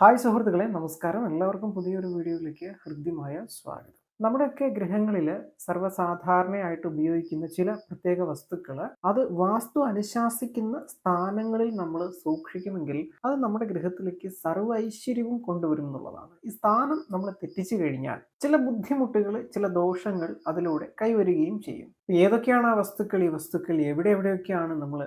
Hi സുഹൃത്തുക്കളെ നമസ്കാരം. എല്ലാവർക്കും പുതിയൊരു വീഡിയോയിലേക്ക് ഹൃദ്യമായ സ്വാഗതം. നമ്മുടെയൊക്കെ ഗ്രഹങ്ങളിൽ സർവസാധാരണയായിട്ട് ഉപയോഗിക്കുന്ന ചില പ്രത്യേക വസ്തുക്കൾ അത് വാസ്തു അനുശാസിക്കുന്ന സ്ഥാനങ്ങളിൽ നമ്മൾ സൂക്ഷിക്കുമെങ്കിൽ അത് നമ്മുടെ ഗൃഹത്തിലേക്ക് സർവ ഐശ്വര്യവും കൊണ്ടുവരും എന്നുള്ളതാണ്. ഈ സ്ഥാനം നമ്മൾ തെറ്റിച്ചു കഴിഞ്ഞാൽ ചില ബുദ്ധിമുട്ടുകൾ ചില ദോഷങ്ങൾ അതിലൂടെ കൈവരികയും ചെയ്യും. ഏതൊക്കെയാണ് ആ വസ്തുക്കൾ? ഈ വസ്തുക്കൾ എവിടെ എവിടെയൊക്കെയാണ് നമ്മൾ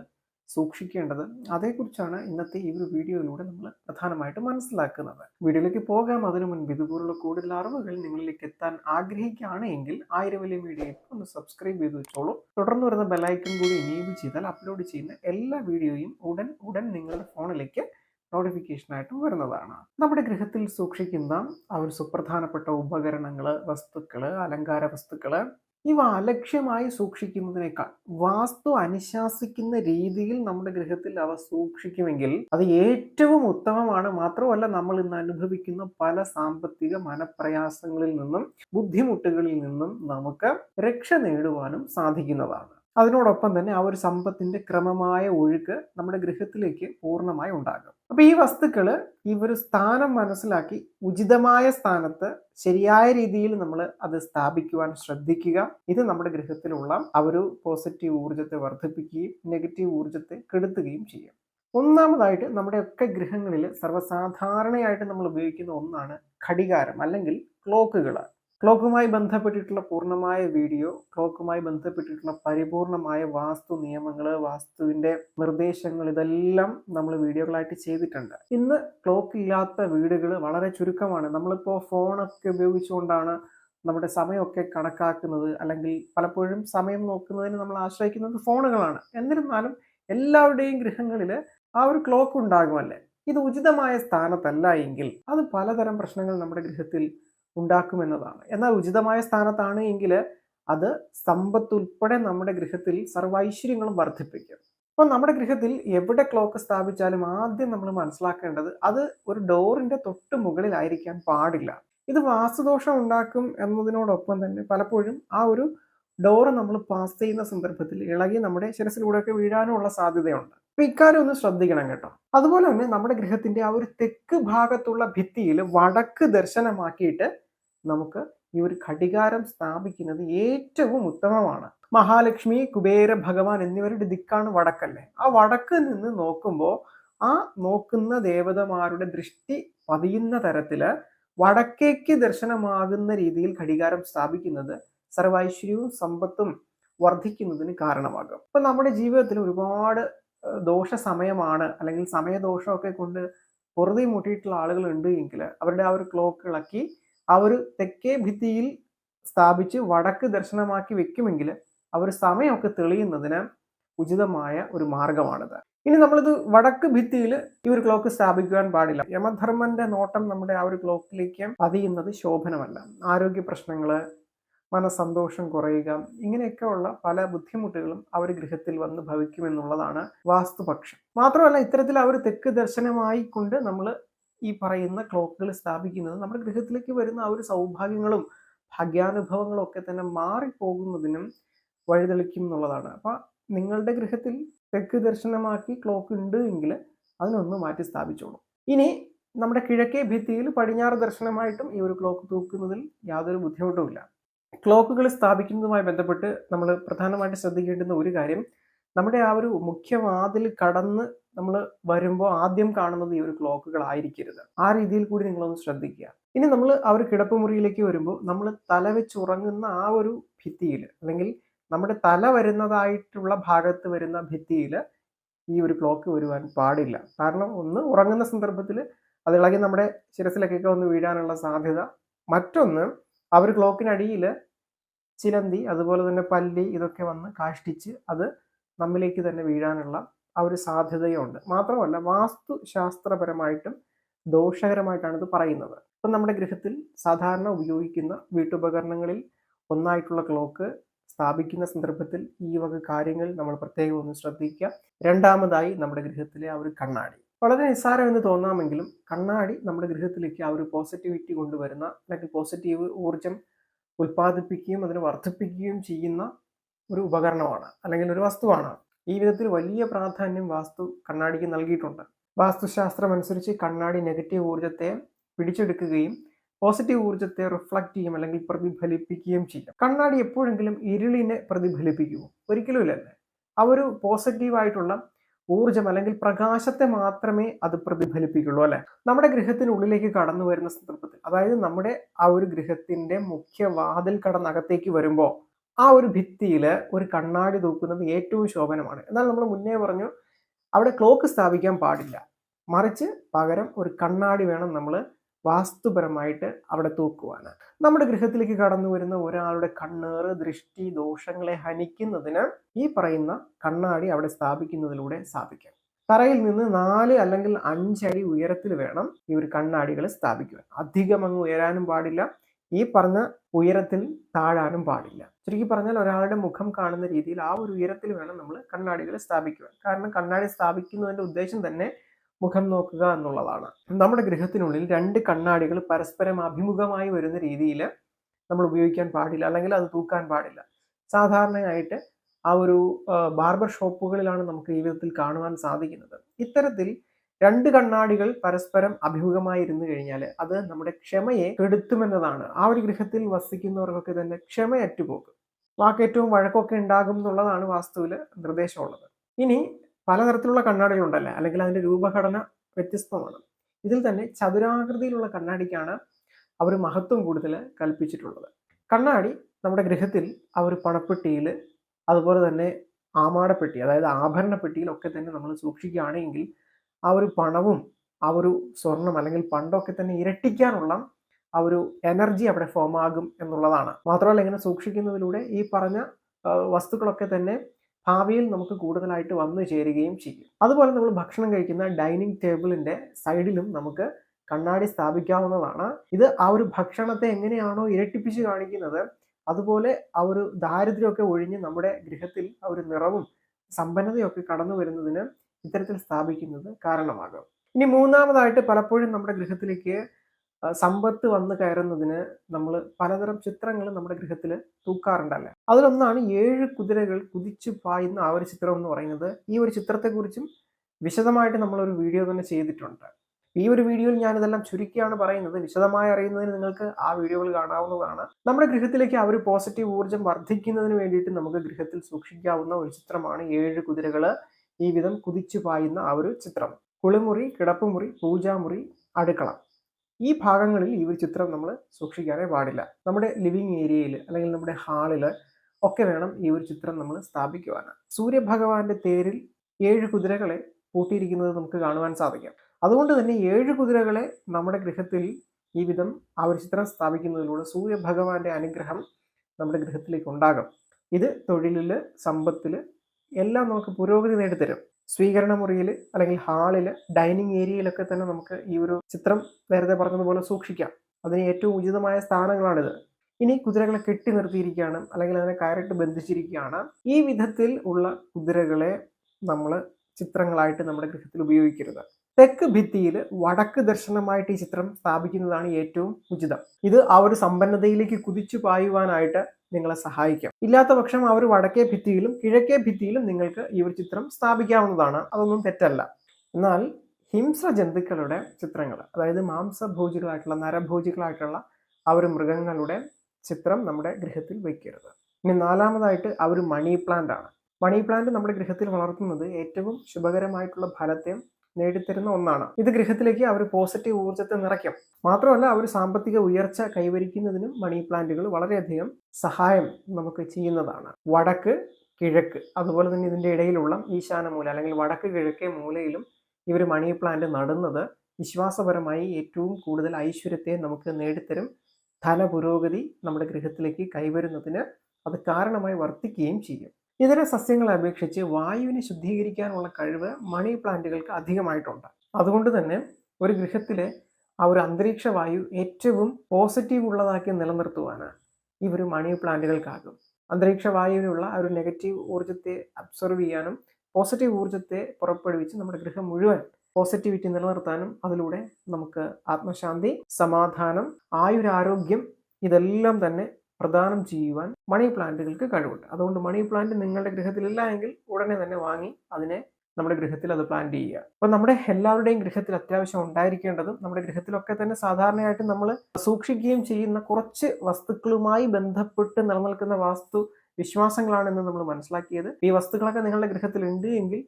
സൂക്ഷിക്കേണ്ടത്. അതേക്കുറിച്ചാണ് ഇന്നത്തെ ഈ ഒരു വീഡിയോയിലൂടെ നമ്മൾ പ്രധാനമായിട്ട് മനസ്സിലാക്കുന്നത്. വീഡിയോയിലേക്ക് പോകാം. അതിനു മുൻപ് ഇതുപോലുള്ള കൂടുതൽ അറിവുകൾ നിങ്ങളിലേക്ക് എത്താൻ ആഗ്രഹിക്കുകയാണ് എങ്കിൽ ആയിരം വലിയ വീഡിയോ ഒന്ന് സബ്സ്ക്രൈബ് ചെയ്ത് വെച്ചോളൂ. തുടർന്ന് വരുന്ന ബെലൈക്കൺ കൂടി എനേബിൾ ചെയ്താൽ അപ്ലോഡ് ചെയ്യുന്ന എല്ലാ വീഡിയോയും ഉടൻ ഉടൻ നിങ്ങളുടെ ഫോണിലേക്ക് നോട്ടിഫിക്കേഷനായിട്ടും വരുന്നതാണ്. നമ്മുടെ ഗൃഹത്തിൽ സൂക്ഷിക്കുന്ന ആ ഒരു സുപ്രധാനപ്പെട്ട ഉപകരണങ്ങൾ വസ്തുക്കൾ അലങ്കാര വസ്തുക്കൾ ഇവ അലക്ഷ്യമായി സൂക്ഷിക്കുന്നതിനേക്കാൾ വാസ്തു അനുശാസിക്കുന്ന രീതിയിൽ നമ്മുടെ ഗൃഹത്തിൽ അവ സൂക്ഷിക്കുമെങ്കിൽ അത് ഏറ്റവും ഉത്തമമാണ്. മാത്രമല്ല നമ്മൾ ഇന്ന് അനുഭവിക്കുന്ന പല സാമ്പത്തിക മനപ്രയാസങ്ങളിൽ നിന്നും ബുദ്ധിമുട്ടുകളിൽ നിന്നും നമുക്ക് രക്ഷ നേടുവാനും സാധിക്കുന്നതാണ്. അതിനോടൊപ്പം തന്നെ ആ ഒരു സമ്പത്തിന്റെ ക്രമമായ ഒഴുക്ക് നമ്മുടെ ഗൃഹത്തിലേക്ക് പൂർണമായി ഉണ്ടാകും. അപ്പോൾ ഈ വസ്തുക്കൾ ഈ ഒരു സ്ഥാനം മനസ്സിലാക്കി ഉചിതമായ സ്ഥാനത്ത് ശരിയായ രീതിയിൽ നമ്മൾ അത് സ്ഥാപിക്കുവാൻ ശ്രദ്ധിക്കുക. ഇത് നമ്മുടെ ഗൃഹത്തിലുള്ള ആ ഒരു പോസിറ്റീവ് ഊർജത്തെ വർദ്ധിപ്പിക്കുകയും നെഗറ്റീവ് ഊർജത്തെ കെടുത്തുകയും ചെയ്യും. ഒന്നാമതായിട്ട് നമ്മുടെ ഒക്കെ ഗൃഹങ്ങളിൽ സർവസാധാരണയായിട്ട് നമ്മൾ ഉപയോഗിക്കുന്ന ഒന്നാണ് ഘടികാരം അല്ലെങ്കിൽ ക്ലോക്കുകൾ ക്ലോക്കുമായി ബന്ധപ്പെട്ടിട്ടുള്ള പൂർണമായ വീഡിയോ ക്ലോക്കുമായി ബന്ധപ്പെട്ടിട്ടുള്ള പരിപൂർണമായ വാസ്തു നിയമങ്ങൾ വാസ്തുവിന്റെ നിർദ്ദേശങ്ങൾ ഇതെല്ലാം നമ്മൾ വീഡിയോകളായിട്ട് ചെയ്തിട്ടുണ്ട്. ഇന്ന് ക്ലോക്ക് ഇല്ലാത്ത വീടുകൾ വളരെ ചുരുക്കമാണ്. നമ്മളിപ്പോൾ ഫോണൊക്കെ ഉപയോഗിച്ചുകൊണ്ടാണ് നമ്മുടെ സമയമൊക്കെ കണക്കാക്കുന്നത്. അല്ലെങ്കിൽ പലപ്പോഴും സമയം നോക്കുന്നതിന് നമ്മൾ ആശ്രയിക്കുന്നത് ഫോണുകളാണ്. എന്നിരുന്നാലും എല്ലാവരുടെയും ഗൃഹങ്ങളിൽ ആ ഒരു ക്ലോക്ക് ഉണ്ടാകുമല്ലേ ഇത് ഉചിതമായ സ്ഥാനത്തല്ല എങ്കിൽ അത് പലതരം പ്രശ്നങ്ങൾ നമ്മുടെ ഗൃഹത്തിൽ ഉണ്ടാക്കുമെന്നതാണ്. എന്നാൽ ഉചിതമായ സ്ഥാനത്താണ് എങ്കിൽ അത് സമ്പത്ത് ഉൾപ്പെടെ നമ്മുടെ ഗൃഹത്തിൽ സർവൈശ്വര്യങ്ങളും വർദ്ധിപ്പിക്കും. അപ്പോൾ നമ്മുടെ ഗൃഹത്തിൽ എവിടെ ക്ലോക്ക് സ്ഥാപിച്ചാലും ആദ്യം നമ്മൾ മനസ്സിലാക്കേണ്ടത് അത് ഒരു ഡോറിന്റെ തൊട്ട് മുകളിലായിരിക്കാൻ പാടില്ല. ഇത് വാസ്തുദോഷം ഉണ്ടാക്കും എന്നതിനോടൊപ്പം തന്നെ പലപ്പോഴും ആ ഒരു ഡോറ് നമ്മൾ പാസ് ചെയ്യുന്ന സന്ദർഭത്തിൽ ഇളകി നമ്മുടെ ശിരസിലൂടെയൊക്കെ വീഴാനുള്ള സാധ്യതയുണ്ട്. അപ്പൊ ഇക്കാര്യം ഒന്ന് ശ്രദ്ധിക്കണം കേട്ടോ. അതുപോലെ തന്നെ നമ്മുടെ ഗൃഹത്തിന്റെ ആ ഒരു തെക്ക് ഭാഗത്തുള്ള ഭിത്തിയിൽ വടക്ക് ദർശനമാക്കിയിട്ട് നമുക്ക് ഈ ഒരു ഘടികാരം സ്ഥാപിക്കുന്നത് ഏറ്റവും ഉത്തമമാണ്. മഹാലക്ഷ്മി കുബേര ഭഗവാൻ എന്നിവരുടെ ദിക്കാണ് വടക്കല്ലേ. ആ വടക്ക് നിന്ന് നോക്കുമ്പോൾ ആ നോക്കുന്ന ദേവതമാരുടെ ദൃഷ്ടി പതിയുന്ന തരത്തിൽ വടക്കേക്ക് ദർശനമാകുന്ന രീതിയിൽ ഘടികാരം സ്ഥാപിക്കുന്നത് സർവൈശ്വര്യവും സമ്പത്തും വർദ്ധിക്കുന്നതിന് കാരണമാകും. ഇപ്പൊ നമ്മുടെ ജീവിതത്തിൽ ഒരുപാട് ദോഷ സമയമാണ് അല്ലെങ്കിൽ സമയദോഷമൊക്കെ കൊണ്ട് പൊറുതി മുട്ടിയിട്ടുള്ള ആളുകൾ ഉണ്ട് എങ്കിൽ അവരുടെ ആ ഒരു ക്ലോക്ക് ഇളക്കി ആ ഒരു തെക്കേ ഭിത്തിയിൽ സ്ഥാപിച്ച് വടക്ക് ദർശനമാക്കി വെക്കുമെങ്കിൽ ആ ഒരു സമയമൊക്കെ തെളിയുന്നതിന് ഉചിതമായ ഒരു മാർഗമാണിത്. ഇനി നമ്മളിത് വടക്ക് ഭിത്തിയിൽ ഈ ഒരു ക്ലോക്ക് സ്ഥാപിക്കുവാൻ പാടില്ല. യമധർമ്മന്റെ നോട്ടം നമ്മുടെ ആ ഒരു ക്ലോക്കിലേക്ക് പതിയുന്നത് ശോഭനമല്ല. ആരോഗ്യ പ്രശ്നങ്ങൾ മനസന്തോഷം കുറയുക ഇങ്ങനെയൊക്കെയുള്ള പല ബുദ്ധിമുട്ടുകളും അവർ ഗൃഹത്തിൽ വന്ന് ഭവിക്കുമെന്നുള്ളതാണ് വാസ്തുപക്ഷം. മാത്രമല്ല ഇത്തരത്തിൽ അവർ തെക്ക് ദർശനമായി കൊണ്ട് നമ്മൾ ഈ പറയുന്ന ക്ലോക്കുകൾ സ്ഥാപിക്കുന്നത് നമ്മുടെ ഗൃഹത്തിലേക്ക് വരുന്ന ആ ഒരു സൗഭാഗ്യങ്ങളും ഭാഗ്യാനുഭവങ്ങളും ഒക്കെ തന്നെ മാറിപ്പോകുന്നതിനും വഴിതെളിക്കും എന്നുള്ളതാണ്. അപ്പൊ നിങ്ങളുടെ ഗൃഹത്തിൽ തെക്ക് ദർശനമാക്കി ക്ലോക്ക് ഉണ്ട് എങ്കിൽ അതിനൊന്ന് മാറ്റി സ്ഥാപിച്ചോളൂ. ഇനി നമ്മുടെ കിഴക്കേ ഭിത്തിയിൽ പടിഞ്ഞാറ് ദർശനമായിട്ടും ഈ ഒരു ക്ലോക്ക് തൂക്കുന്നതിൽ യാതൊരു ബുദ്ധിമുട്ടുമില്ല. ക്ലോക്കുകൾ സ്ഥാപിക്കുന്നതുമായി ബന്ധപ്പെട്ട് നമ്മൾ പ്രധാനമായിട്ട് ശ്രദ്ധിക്കേണ്ടുന്ന ഒരു കാര്യം നമ്മുടെ ആ ഒരു മുഖ്യവാതിൽ കടന്ന് നമ്മൾ വരുമ്പോൾ ആദ്യം കാണുന്നത് ഈ ഒരു ക്ലോക്കുകൾ ആയിരിക്കരുത് ആ രീതിയിൽ കൂടി നിങ്ങളൊന്ന് ശ്രദ്ധിക്കുക. ഇനി നമ്മൾ ആ ഒരു കിടപ്പുമുറിയിലേക്ക് വരുമ്പോൾ നമ്മൾ തല വെച്ച് ഉറങ്ങുന്ന ആ ഒരു ഭിത്തിയിൽ അല്ലെങ്കിൽ നമ്മുടെ തല വരുന്നതായിട്ടുള്ള ഭാഗത്ത് വരുന്ന ഭിത്തിയിൽ ഈ ഒരു ക്ലോക്ക് വരുവാൻ പാടില്ല. കാരണം ഒന്ന് ഉറങ്ങുന്ന സന്ദർഭത്തിൽ അതിളകി നമ്മുടെ ശിരസിലേക്കൊക്കെ ഒന്ന് വീഴാനുള്ള സാധ്യത. മറ്റൊന്ന് അവർ ക്ലോക്കിനടിയിൽ ചിലന്തി അതുപോലെ തന്നെ പല്ലി ഇതൊക്കെ വന്ന് കാഷ്ടിച്ച് അത് നമ്മിലേക്ക് തന്നെ വീഴാനുള്ള ആ ഒരു സാധ്യതയുണ്ട്. മാത്രമല്ല വാസ്തു ശാസ്ത്രപരമായിട്ടും ദോഷകരമായിട്ടാണ് ഇത് പറയുന്നത്. ഇപ്പം നമ്മുടെ ഗൃഹത്തിൽ സാധാരണ ഉപയോഗിക്കുന്ന വീട്ടുപകരണങ്ങളിൽ ഒന്നായിട്ടുള്ള ക്ലോക്ക് സ്ഥാപിക്കുന്ന സന്ദർഭത്തിൽ ഈ വക കാര്യങ്ങൾ നമ്മൾ പ്രത്യേകം ഒന്ന് ശ്രദ്ധിക്കുക. രണ്ടാമതായി നമ്മുടെ ഗൃഹത്തിലെ ആ ഒരു കണ്ണാടി. വളരെ നിസ്സാരം എന്ന് തോന്നാമെങ്കിലും കണ്ണാടി നമ്മുടെ ഗൃഹത്തിലേക്ക് ആ ഒരു പോസിറ്റിവിറ്റി കൊണ്ടുവരുന്ന അല്ലെങ്കിൽ പോസിറ്റീവ് ഊർജം ഉൽപ്പാദിപ്പിക്കുകയും അതിനെ വർദ്ധിപ്പിക്കുകയും ചെയ്യുന്ന ഒരു ഉപകരണമാണ് അല്ലെങ്കിൽ ഒരു വസ്തുവാണ്. ഈ വിധത്തിൽ വലിയ പ്രാധാന്യം വാസ്തു കണ്ണാടിക്ക് നൽകിയിട്ടുണ്ട്. വാസ്തുശാസ്ത്രം അനുസരിച്ച് കണ്ണാടി നെഗറ്റീവ് ഊർജത്തെ പിടിച്ചെടുക്കുകയും പോസിറ്റീവ് ഊർജത്തെ റിഫ്ലക്റ്റ് ചെയ്യും അല്ലെങ്കിൽ പ്രതിഫലിപ്പിക്കുകയും ചെയ്യും. കണ്ണാടി എപ്പോഴെങ്കിലും ഇരുളിനെ പ്രതിഫലിപ്പിക്കുമോ? ഒരിക്കലും ഇല്ലല്ലേ ആ ഒരു പോസിറ്റീവായിട്ടുള്ള ഊർജം അല്ലെങ്കിൽ പ്രകാശത്തെ മാത്രമേ അത് പ്രതിഫലിപ്പിക്കുള്ളൂ അല്ലെ? നമ്മുടെ ഗൃഹത്തിനുള്ളിലേക്ക് കടന്നു വരുന്ന സന്ദർഭത്തിൽ അതായത് നമ്മുടെ ആ ഒരു ഗൃഹത്തിന്റെ മുഖ്യ വാതിൽ കടന്നകത്തേക്ക് വരുമ്പോൾ ആ ഒരു ഭിത്തിയിൽ ഒരു കണ്ണാടി തൂക്കുന്നത് ഏറ്റവും ശോഭനമാണ്. എന്നാൽ നമ്മൾ മുന്നേ പറഞ്ഞു അവിടെ ക്ലോക്ക് സ്ഥാപിക്കാൻ പാടില്ല. മറിച്ച് പകരം ഒരു കണ്ണാടി വേണം നമ്മൾ വാസ്തുപരമായിട്ട് അവിടെ തൂക്കുവാണ് നമ്മുടെ ഗൃഹത്തിലേക്ക് കടന്നു വരുന്ന ഒരാളുടെ കണ്ണേറ് ദൃഷ്ടി ദോഷങ്ങളെ ഹനിക്കുന്നതിന് ഈ പറയുന്ന കണ്ണാടി അവിടെ സ്ഥാപിക്കുന്നതിലൂടെ സാധിക്കും. തറയിൽ നിന്ന് നാല് അല്ലെങ്കിൽ അഞ്ചടി ഉയരത്തിൽ വേണം ഈ ഒരു കണ്ണാടികൾ സ്ഥാപിക്കുവാൻ. അധികം അങ്ങ് ഉയരാനും പാടില്ല. ഈ പറഞ്ഞ ഉയരത്തിൽ താഴാനും പാടില്ല. ചുരുക്കി പറഞ്ഞാൽ ഒരാളുടെ മുഖം കാണുന്ന രീതിയിൽ ആ ഒരു ഉയരത്തിൽ വേണം നമ്മൾ കണ്ണാടികൾ സ്ഥാപിക്കുവാൻ. കാരണം കണ്ണാടി സ്ഥാപിക്കുന്നതിന്റെ ഉദ്ദേശം തന്നെ മുഖം നോക്കുക എന്നുള്ളതാണ്. നമ്മുടെ ഗൃഹത്തിനുള്ളിൽ രണ്ട് കണ്ണാടികൾ പരസ്പരം അഭിമുഖമായി വരുന്ന രീതിയിൽ നമ്മൾ ഉപയോഗിക്കാൻ പാടില്ല അല്ലെങ്കിൽ അത് തൂക്കാൻ പാടില്ല. സാധാരണയായിട്ട് ആ ഒരു ബാർബർ ഷോപ്പുകളിലാണ് നമുക്ക് ഈ വിധത്തിൽ കാണുവാൻ സാധിക്കുന്നത്. ഇത്തരത്തിൽ രണ്ട് കണ്ണാടികൾ പരസ്പരം അഭിമുഖമായി ഇരുന്നു കഴിഞ്ഞാൽ അത് നമ്മുടെ ക്ഷമയെ കെടുത്തുമെന്നതാണ്. ആ ഒരു ഗൃഹത്തിൽ വസിക്കുന്നവർക്കൊക്കെ തന്നെ ക്ഷമയറ്റുപോകും വാക്കേറ്റവും വഴക്കൊക്കെ ഉണ്ടാകും എന്നുള്ളതാണ് വാസ്തുവിൽ നിർദ്ദേശമുള്ളത്. ഇനി പലതരത്തിലുള്ള കണ്ണാടികളുണ്ടല്ലേ? അല്ലെങ്കിൽ അതിന്റെ രൂപഘടന വ്യത്യസ്തമാണ്. ഇതിൽ തന്നെ ചതുരാകൃതിയിലുള്ള കണ്ണാടിക്കാണ് അവർ മഹത്വം കൂടുതൽ കൽപ്പിച്ചിട്ടുള്ളത്. കണ്ണാടി നമ്മുടെ ഗൃഹത്തിൽ ആ ഒരു പണപ്പെട്ടിയിൽ അതുപോലെ തന്നെ ആമാടപ്പെട്ടി അതായത് ആഭരണപ്പെട്ടിയിലൊക്കെ തന്നെ നമ്മൾ സൂക്ഷിക്കുകയാണെങ്കിൽ ആ ഒരു പണവും ആ ഒരു സ്വർണം അല്ലെങ്കിൽ പണ്ടൊക്കെ തന്നെ ഇരട്ടിക്കാനുള്ള ആ ഒരു എനർജി അവിടെ ഫോം ആകും എന്നുള്ളതാണ്. മാത്രമല്ല ഇങ്ങനെ സൂക്ഷിക്കുന്നതിലൂടെ ഈ പറഞ്ഞ വസ്തുക്കളൊക്കെ തന്നെ ഭാവിയിൽ നമുക്ക് കൂടുതലായിട്ട് വന്നു ചേരുകയും ചെയ്യും. അതുപോലെ നമ്മൾ ഭക്ഷണം കഴിക്കുന്ന ഡൈനിങ് ടേബിളിന്റെ സൈഡിലും നമുക്ക് കണ്ണാടി സ്ഥാപിക്കാവുന്നതാണ്. ഇത് ആ ഒരു ഭക്ഷണത്തെ എങ്ങനെയാണോ ഇരട്ടിപ്പിച്ച് കാണിക്കുന്നത് അതുപോലെ ആ ഒരു ദാരിദ്ര്യമൊക്കെ ഒഴിഞ്ഞ് നമ്മുടെ ഗൃഹത്തിൽ ആ ഒരു നിറവും സമ്പന്നതയൊക്കെ കടന്നു വരുന്നതിന് ഇത്തരത്തിൽ സ്ഥാപിക്കുന്നത് കാരണമാകും. ഇനി മൂന്നാമതായിട്ട് പലപ്പോഴും നമ്മുടെ ഗൃഹത്തിലേക്ക് സമ്പത്ത് വന്നു കയറുന്നതിന് നമ്മൾ പലതരം ചിത്രങ്ങൾ നമ്മുടെ ഗൃഹത്തിൽ തൂക്കാറുണ്ടല്ലേ. അതിലൊന്നാണ് ഏഴ് കുതിരകൾ കുതിച്ചു പായുന്ന ആ ഒരു ചിത്രം എന്ന് പറയുന്നത്. ഈ ഒരു ചിത്രത്തെക്കുറിച്ചും വിശദമായിട്ട് നമ്മളൊരു വീഡിയോ തന്നെ ചെയ്തിട്ടുണ്ട്. ഈ ഒരു വീഡിയോയിൽ ഞാനിതെല്ലാം ചുരുക്കിയാണ് പറയുന്നത്. വിശദമായി അറിയുന്നതിന് നിങ്ങൾക്ക് ആ വീഡിയോകൾ കാണാവുന്നതാണ്. നമ്മുടെ ഗൃഹത്തിലേക്ക് ആ ഒരു പോസിറ്റീവ് ഊർജം വർദ്ധിക്കുന്നതിന് വേണ്ടിയിട്ട് നമുക്ക് ഗൃഹത്തിൽ സൂക്ഷിക്കാവുന്ന ഒരു ചിത്രമാണ് ഏഴ് കുതിരകൾ ഈ വിധം കുതിച്ചു പായുന്ന ആ ഒരു ചിത്രം. കുളിമുറി കിടപ്പുമുറി പൂജാമുറി അടുക്കള. ഈ ഭാഗങ്ങളിൽ ഈ ഒരു ചിത്രം നമ്മൾ സൂക്ഷിക്കാനേ പാടില്ല. നമ്മുടെ ലിവിങ് ഏരിയയിൽ അല്ലെങ്കിൽ നമ്മുടെ ഹാളിൽ ഒക്കെ വേണം ഈ ഒരു ചിത്രം നമ്മൾ സ്ഥാപിക്കുവാനാണ് സൂര്യഭഗവാന്റെ തേരിൽ ഏഴ് കുതിരകളെ പൂട്ടിയിരിക്കുന്നത് നമുക്ക് കാണുവാൻ സാധിക്കാം. അതുകൊണ്ട് തന്നെ ഏഴ് കുതിരകളെ നമ്മുടെ ഗൃഹത്തിൽ ഈ വിധം ആ ഒരു ചിത്രം സ്ഥാപിക്കുന്നതിലൂടെ സൂര്യഭഗവാന്റെ അനുഗ്രഹം നമ്മുടെ ഗൃഹത്തിലേക്ക് ഉണ്ടാകും. ഇത് തൊഴിലിൽ സമ്പത്തിൽ എല്ലാം നമുക്ക് പുരോഗതി നേടിത്തരും. സ്വീകരണ മുറിയിൽ അല്ലെങ്കിൽ ഹാളിൽ ഡൈനിങ് ഏരിയയിലൊക്കെ തന്നെ നമുക്ക് ഈ ഒരു ചിത്രം നേരത്തെ പറഞ്ഞതുപോലെ സൂക്ഷിക്കാം. അതിന് ഏറ്റവും ഉചിതമായ സ്ഥാനങ്ങളാണിത്. ഇനി കുതിരകളെ കെട്ടി നിർത്തിയിരിക്കുകയാണ് അല്ലെങ്കിൽ അതിനെ കയറിട്ട് ബന്ധിച്ചിരിക്കുകയാണ്. ഈ വിധത്തിൽ ഉള്ള കുതിരകളെ നമ്മൾ ചിത്രങ്ങളായിട്ട് നമ്മുടെ ഗൃഹത്തിൽ ഉപയോഗിക്കരുത്. തെക്ക് ഭിത്തിയിൽ വടക്ക് ദർശനമായിട്ട് ഈ ചിത്രം സ്ഥാപിക്കുന്നതാണ് ഏറ്റവും ഉചിതം. ഇത് ആ ഒരു സമ്പന്നതയിലേക്ക് കുതിച്ചു പായുവാനായിട്ട് നിങ്ങളെ സഹായിക്കാം. ഇല്ലാത്ത പക്ഷം ഒരു വടക്കേ ഭിത്തിയിലും കിഴക്കേ ഭിത്തിയിലും നിങ്ങൾക്ക് ഈ ഒരു ചിത്രം സ്ഥാപിക്കാവുന്നതാണ്. അതൊന്നും തെറ്റല്ല. എന്നാൽ ഹിംസ ജന്തുക്കളുടെ ചിത്രങ്ങൾ അതായത് മാംസഭോജികളായിട്ടുള്ള നരഭോജികളായിട്ടുള്ള ആ ഒരു മൃഗങ്ങളുടെ ചിത്രം നമ്മുടെ ഗൃഹത്തിൽ വയ്ക്കരുത് ഇനി നാലാമതായിട്ട് ആ ഒരു മണി പ്ലാന്റ് ആണ്. മണി പ്ലാന്റ് നമ്മുടെ ഗൃഹത്തിൽ വളർത്തുന്നത് ഏറ്റവും ശുഭകരമായിട്ടുള്ള ഫലത്തെ നേടിത്തരുന്ന ഒന്നാണ്. ഇത് ഗൃഹത്തിലേക്ക് അവർ പോസിറ്റീവ് ഊർജത്തെ നിറയ്ക്കും. മാത്രമല്ല അവർ സാമ്പത്തിക ഉയർച്ച കൈവരിക്കുന്നതിനും മണി പ്ലാന്റുകൾ വളരെയധികം സഹായം നമുക്ക് ചെയ്യുന്നതാണ്. വടക്ക് കിഴക്ക് അതുപോലെ തന്നെ ഇതിന്റെ ഇടയിലുള്ള ഈശാന മൂല അല്ലെങ്കിൽ വടക്ക് കിഴക്കേ മൂലയിലും ഇവർ മണി പ്ലാന്റ് നടുന്നത് വിശ്വാസപരമായി ഏറ്റവും കൂടുതൽ ഐശ്വര്യത്തെ നമുക്ക് നേടിത്തരും. ധന പുരോഗതി നമ്മുടെ ഗൃഹത്തിലേക്ക് കൈവരുന്നതിന് അത് കാരണമായി വർത്തിക്കുകയും ചെയ്യും. ഇതര സസ്യങ്ങളെ അപേക്ഷിച്ച് വായുവിനെ ശുദ്ധീകരിക്കാനുള്ള കഴിവ് മണി പ്ലാന്റുകൾക്ക് അധികമായിട്ടുണ്ട്. അതുകൊണ്ട് തന്നെ ഒരു ഗൃഹത്തിലെ ആ ഒരു അന്തരീക്ഷ വായു ഏറ്റവും പോസിറ്റീവ് ഉള്ളതാക്കി നിലനിർത്തുവാനാണ് ഒരു മണി പ്ലാന്റുകൾക്കാകും. അന്തരീക്ഷ വായുവിനുള്ള ആ ഒരു നെഗറ്റീവ് ഊർജത്തെ അബ്സർവ് ചെയ്യാനും പോസിറ്റീവ് ഊർജത്തെ പുറപ്പെടുവിച്ച് നമ്മുടെ ഗൃഹം മുഴുവൻ പോസിറ്റിവിറ്റി നിലനിർത്താനും അതിലൂടെ നമുക്ക് ആത്മശാന്തി സമാധാനം ആയുരാരോഗ്യം ഇതെല്ലാം തന്നെ പ്രദാനം ചെയ്യുവാൻ മണി പ്ലാന്റുകൾക്ക് കഴിവുണ്ട്. അതുകൊണ്ട് മണി പ്ലാന്റ് നിങ്ങളുടെ ഗൃഹത്തിലില്ല എങ്കിൽ ഉടനെ തന്നെ വാങ്ങി അതിനെ നമ്മുടെ ഗൃഹത്തിൽ അത് പ്ലാന്റ് ചെയ്യുക. അപ്പോൾ നമ്മുടെ എല്ലാവരുടെയും ഗൃഹത്തിൽ അത്യാവശ്യം ഉണ്ടായിരിക്കേണ്ടതും നമ്മുടെ ഗൃഹത്തിലൊക്കെ തന്നെ സാധാരണയായിട്ട് നമ്മൾ സൂക്ഷിക്കുകയും ചെയ്യുന്ന കുറച്ച് വസ്തുക്കളുമായി ബന്ധപ്പെട്ട് നിലനിൽക്കുന്ന വാസ്തു വിശ്വാസങ്ങളാണ് വിശ്വാസങ്ങളാണെന്ന് നമ്മൾ മനസ്സിലാക്കിയത്. ഈ വസ്തുക്കളൊക്കെ നിങ്ങളുടെ ഗൃഹത്തിൽ ഉണ്ട് എങ്കിൽ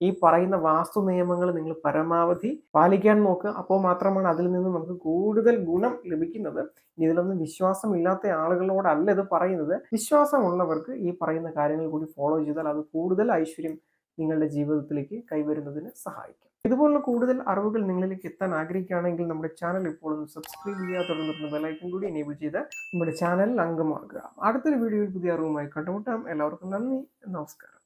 ഈ പറയുന്ന വാസ്തു നിയമങ്ങൾ നിങ്ങൾ പരമാവധി പാലിക്കാൻ നോക്കുക അപ്പോൾ മാത്രമാണ് അതിൽ നിന്ന് നമുക്ക് കൂടുതൽ ഗുണം ലഭിക്കുന്നത്. ഇതിലൊന്നും വിശ്വാസമില്ലാത്ത ആളുകളോടല്ല ഇത് പറയുന്നത്. വിശ്വാസമുള്ളവർക്ക് ഈ പറയുന്ന കാര്യങ്ങൾ കൂടി ഫോളോ ചെയ്താൽ അത് കൂടുതൽ ഐശ്വര്യം നിങ്ങളുടെ ജീവിതത്തിലേക്ക് കൈവരുന്നതിന് സഹായിക്കും. ഇതുപോലുള്ള കൂടുതൽ അറിവുകൾ നിങ്ങളിലേക്ക് എത്താൻ ആഗ്രഹിക്കുകയാണെങ്കിൽ നമ്മുടെ ചാനൽ ഇപ്പോൾ സബ്സ്ക്രൈബ് ചെയ്യുക. തുടർന്ന് ബെലൈക്കൻ കൂടി എനേബിൾ ചെയ്ത് നമ്മുടെ ചാനലിൽ അംഗമാക്കുക അടുത്തൊരു വീഡിയോയിൽ പുതിയ അറിവുമായി കണ്ടുമുട്ടാം. എല്ലാവർക്കും നന്ദി. നമസ്കാരം.